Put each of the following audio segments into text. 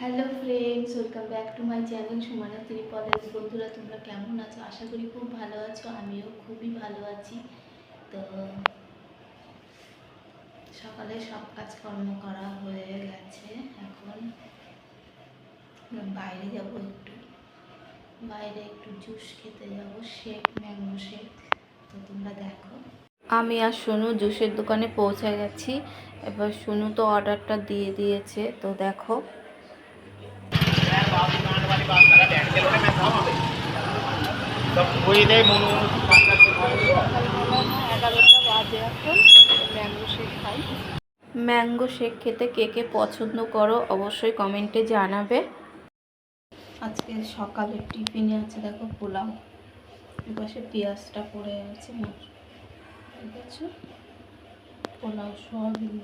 Hello friends welcome back to my channel Sumana ত্রিপদের বন্ধুরা, তোমরা কেমন আছো? আশা করি খুব ভালো আছো, আমিও খুবই ভালো আছি। তো, সকালে সব কাজকর্ম করা হয়ে গেছে, এখন বাইরে যাব একটু। বাইরে একটু জুস খেতে যাব, শেক, ম্যাঙ্গো শেক, তো তোমরা দেখো। আমি আর সোনু জুসের দোকানে পৌঁছে গেছি, এবার সোনু তো অর্ডারটা দিয়ে দিয়েছে, তো দেখো। ম্যাঙ্গো শেক খেতে কে কে পছন্দ করো অবশ্যই কমেন্টে জানাবে। আজকে সকালের টিফিনে আছে, দেখো পোলাও। এপাশে পেঁয়াজটা পড়ে আছে ঠিক আছে পোলাও, সোয়াবিন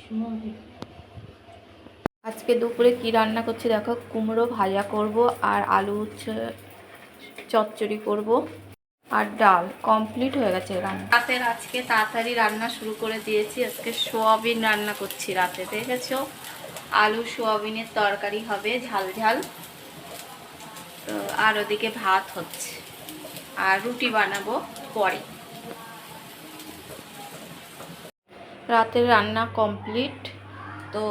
সোয়াবিন। আজকে দুপুরে কি রান্না করছি দেখো কুমড়ো ভাজা করব আর আলু চচ্চড়ি করব আর ডাল কমপ্লিট হয়ে গেছে রান্না। রাতের আজকে তাড়াতাড়ি রান্না শুরু করে দিয়েছি আজকে সোয়াবিন রান্না করছি রাতে দেখেছ? আলু সোয়াবিনের তরকারি হবে ঝাল ঝাল। তো আর ওদিকে ভাত হচ্ছে আর রুটি বানাবো পরে। রাতের রান্না কমপ্লিট তো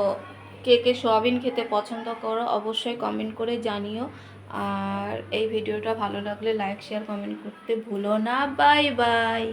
কে কে সোয়াবিন খেতে পছন্দ করো অবশ্যই কমেন্ট করে জানিও। আর এই ভিডিওটা ভালো লাগলে লাইক শেয়ার কমেন্ট করতে ভুলো না। Bye bye